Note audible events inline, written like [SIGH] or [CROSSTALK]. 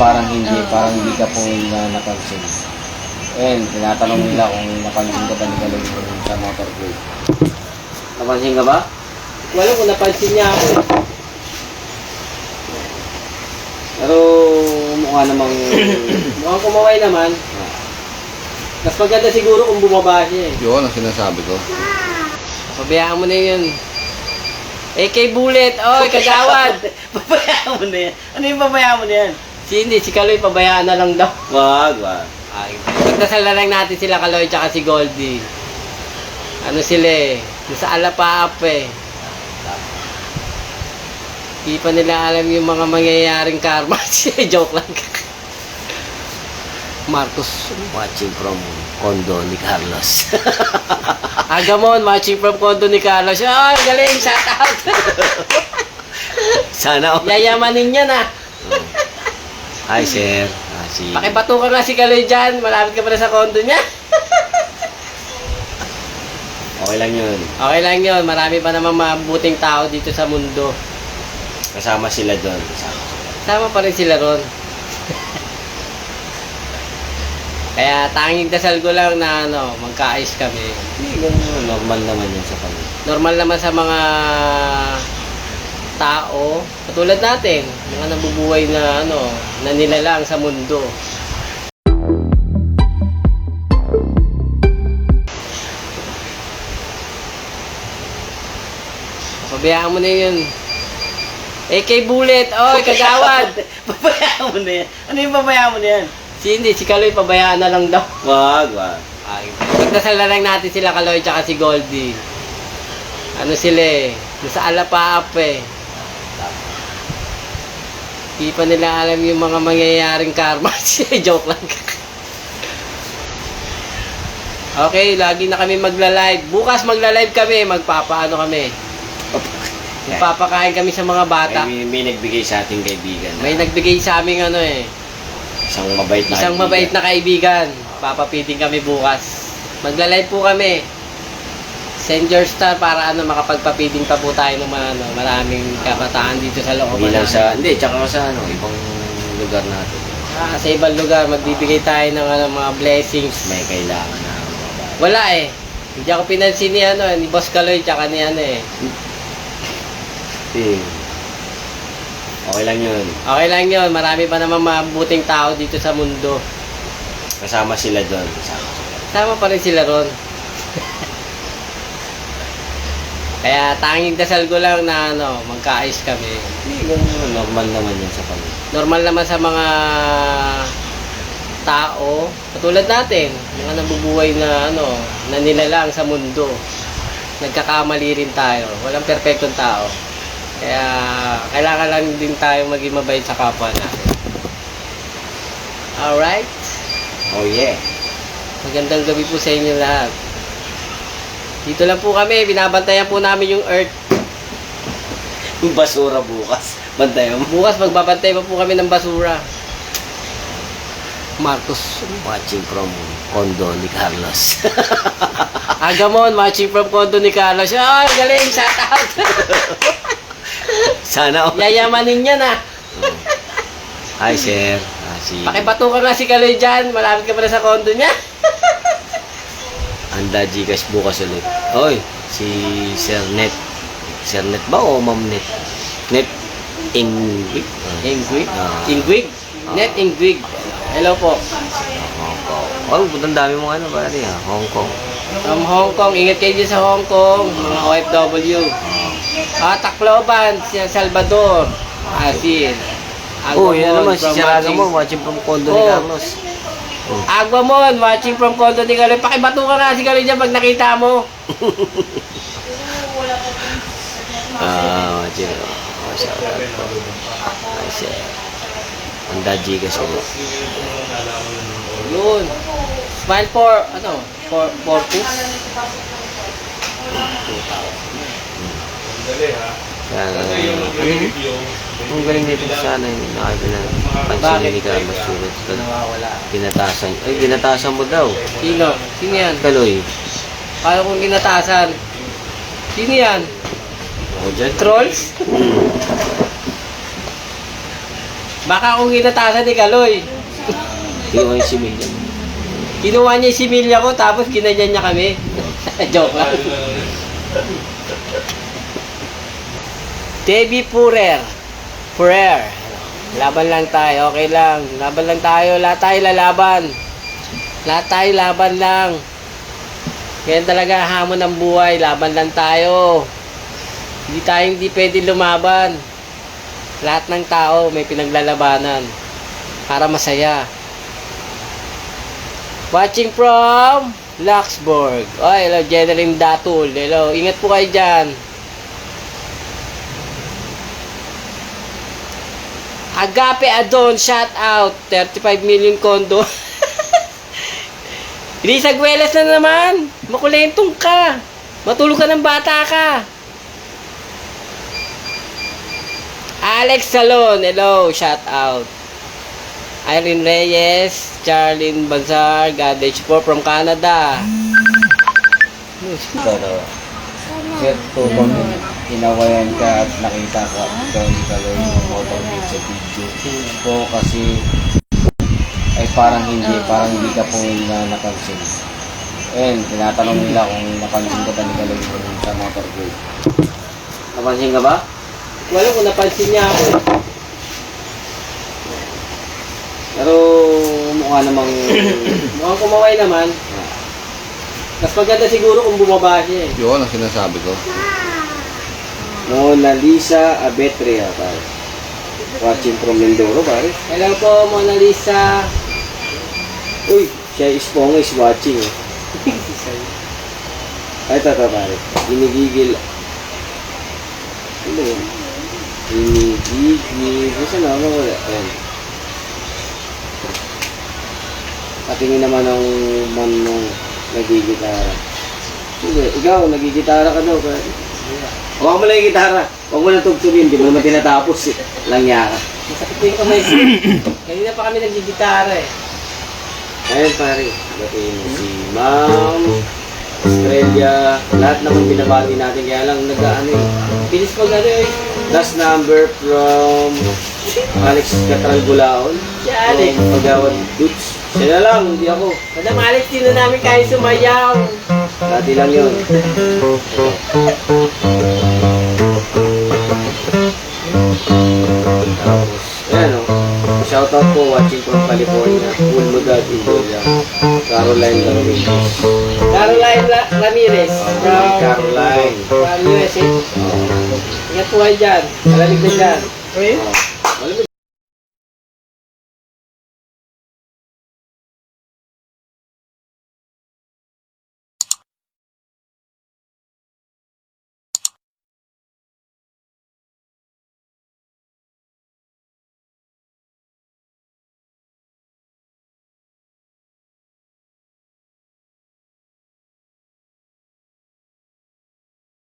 parang hindi, parang hindi ka po na napansin. And tinatanong nila kung napansin ka ba ni yung sa motor grade. Napansin ka ba? Wala ko napansin niya ako. eh. Pero mukha namang [COUGHS] Mukhang kumaway naman. Mas maganda siguro kung bumaba siya eh. Yun ang sinasabi ko. Pabayaan mo na yun. AK Bullet, oy, kagawad. [LAUGHS] pabayaan mo na yan. Ano yung pabayaan mo na yan? Si hindi, si Kaloy pabayaan na lang daw. Wag, wag. Ay, Pagdasal na lang natin sila Kaloy tsaka si Goldie. Ano sila eh, nasa alapaap eh. Di pa nila alam yung mga mangyayaring karma. [LAUGHS] Joke lang. Marcos. Watching from condo ni Carlos. [LAUGHS] Agamon, watching from condo ni Carlos. Oh, galing, shout out. [LAUGHS] Sana ako. Yayamanin niya na. Hi, sir. Ah, si... Pakibato ka nga si Kaloy dyan. Malapit ka pa na sa condo niya. [LAUGHS] Okay lang yun. Okay lang yun. Marami pa namang mabuting tao dito sa mundo. Kasama sila doon. Kasama. Sama pa rin sila ron. [LAUGHS] Kaya tanging dasal ko lang na ano, magkaayos kami. Hindi, ganun. Normal naman yan sa kanila. Normal naman sa mga tao, katulad natin, mga nabubuhay na ano, na nilalang sa mundo. Pabayaan mo na yun. AK Bullet, oy, kagawad. pabayaan mo na yan. Ano yung pabayaan mo na yan? si hindi, si Kaloy pabayaan na lang daw. Wag, wag. Ay, pagdasal na lang natin sila Kaloy tsaka si Goldie. Ano sila eh, nasa alapaap eh. Di pa nila alam yung mga mangyayaring karma. [LAUGHS] Joke lang. okay, lagi na kami magla-live. Bukas magla-live kami, magpapaano kami. Magpapakain kami sa mga bata. May, may nagbigay sa ating kaibigan. May nagbigay sa amin ano eh, Isang mabait na Isang kaibigan. mabait na kaibigan. Papapiting kami bukas. Magla-live po kami. Send your star para ano makapagpapiting pa po tayo ng mga ano, maraming kabataan dito sa loob. Hindi lang sa... Hindi, tsaka sa ano, ibang lugar natin. Ah, sa ibang lugar, magbibigay tayo ng ano, mga blessings. May kailangan na. Wala eh. Hindi ako pinansin ni ano, ni Boss Kaloy tsaka ni ano eh. Eh, Okay lang yun. Okay lang yun, marami pa namang mabuting tao dito sa mundo. Kasama sila doon. Kasama. Sama pa rin sila ron. Kaya tanging dasal ko lang na ano, magkaayos kami. Hindi, ganun. Normal naman yan sa kanila. normal naman sa mga tao, katulad natin, mga nabubuhay na ano, na nilalang sa mundo. Nagkakamali rin tayo. Walang perpektong tao. Kaya kailangan lang din tayo maging mabait sa kapwa natin. Alright? Oh yeah. Magandang gabi po sa inyo lahat. Dito lang po kami, binabantayan po namin yung Earth. [LAUGHS] Basura bukas. Bantayan mo. Bukas magbabantay pa po kami ng basura. Marcos. Watching from condo ni Carlos. [LAUGHS] Agamon, watching from condo ni Carlos. Oh, galing, shout out. [LAUGHS] Sana ako. Yayamanin niya na. Hi, sir. Ah, si... Pakibato ka nga si Kaloy dyan. Malapit ka pa na sa condo niya. Anda Gcash bukas ulit. Oy, si Sir Net. Sir Net ba o Ma'am Net? Net Ingwik. Ah, Ingwig. Ah. Ingwig. Net Ingwig. Hello po. Hong Kong. Oh, ang dami mong ano ba ha? Hong Kong. From Hong Kong. Ingat kayo dyan sa Hong Kong. Mga OFW. Ah, Tacloban. Si Salvador. Asin. Oh, yan naman si watching- mo, watching from condo ni Oh. Carlos. [LAUGHS] Agwamon, watching from condo ni Kaloy. Pakibato ka nga si Kaloy dyan pag nakita mo. [LAUGHS] Ah, watching. Oh, shout out po. Hi, sir. Anda Gcash ulit. Yun. Smile for, ano, for, for. Yan, ano, ang galing dito sana yung nakita na pansin Bakit? ni Carlos Sulit. Nawawala. Ginatasan. Ay, ginatasan mo daw. Sino? Sino yan? Kaloy. Paano kung ginatasan? Sino yan? Ako dyan. Trolls? Baka kung inatasan ni Kaloy. Kinuha yung similya. Kinuha niya yung similya ko tapos ginanyan niya kami. [LAUGHS] Joke lang. Debbie Purer. Purer. Laban lang tayo, okay lang. Laban lang tayo, lahat tayo lalaban. Lahat tayo laban lang. Ganyan talaga hamon ng buhay, laban lang tayo. Hindi tayo hindi pwede lumaban. Lahat ng tao may pinaglalabanan para masaya. Watching from Luxembourg. Oh, hello, General Datul. Hello, ingat po kayo dyan. Agape Adon, shout out. 35 million kondo. Risa [LAUGHS] Guelas na naman. Makulentong ka. Matulog ka ng bata ka. Alex Salon, hello, shout out. Irene Reyes, Charlene Banzar, Gadage po from Canada. Pero, Sir, kung inawayan ka at nakita ka at ikaw ka lang yung motor meet sa video ko kasi ay parang hindi, parang hindi ka po na napansin. And tinatanong nila kung napansin ka ba ni Galoy yung sa motor grade. Napansin ka ba? Wala kung napansin niya ako. Pero mukha namang [COUGHS] Mukhang kumaway naman. Mas maganda siguro kung bumaba siya eh. Yun ang sinasabi ko. Mona Lisa Abetria, pare. Watching from Mindoro, pare. Hello po, Mona Lisa. Uy, siya is Pong is watching. eh. Ay, ito, pare. Ginigigil. Ano yun? Ginigigil. Saan na? Ano wala? Ayan. Patingin naman ng man nung nagigitara. Hindi, ikaw, nagigitara ka daw. Pare. Huwag mo lang yung gitara. Huwag mo lang tugtugin. Di mo naman tinatapos eh. Langya ka. Masakit yung kamay. [CLEARS THROAT] Kanina pa kami naggigitara eh. Ayun pare, batiin mo si Ma'am, Australia, lahat naman binabati natin, kaya lang nag-ano eh. Bilis mag ano eh. Last number from Alex Catrangulaon. Si Alex. Pagawad Dutch. Siya na lang, hindi ako. Madam Alex, di na namin kaya sumayaw. Dati lang yun. [LAUGHS] Caroline Ramirez. Caroline La Ramirez. From, Caroline. from USA. Ingat po kayo dyan. Malamig na dyan. Oh.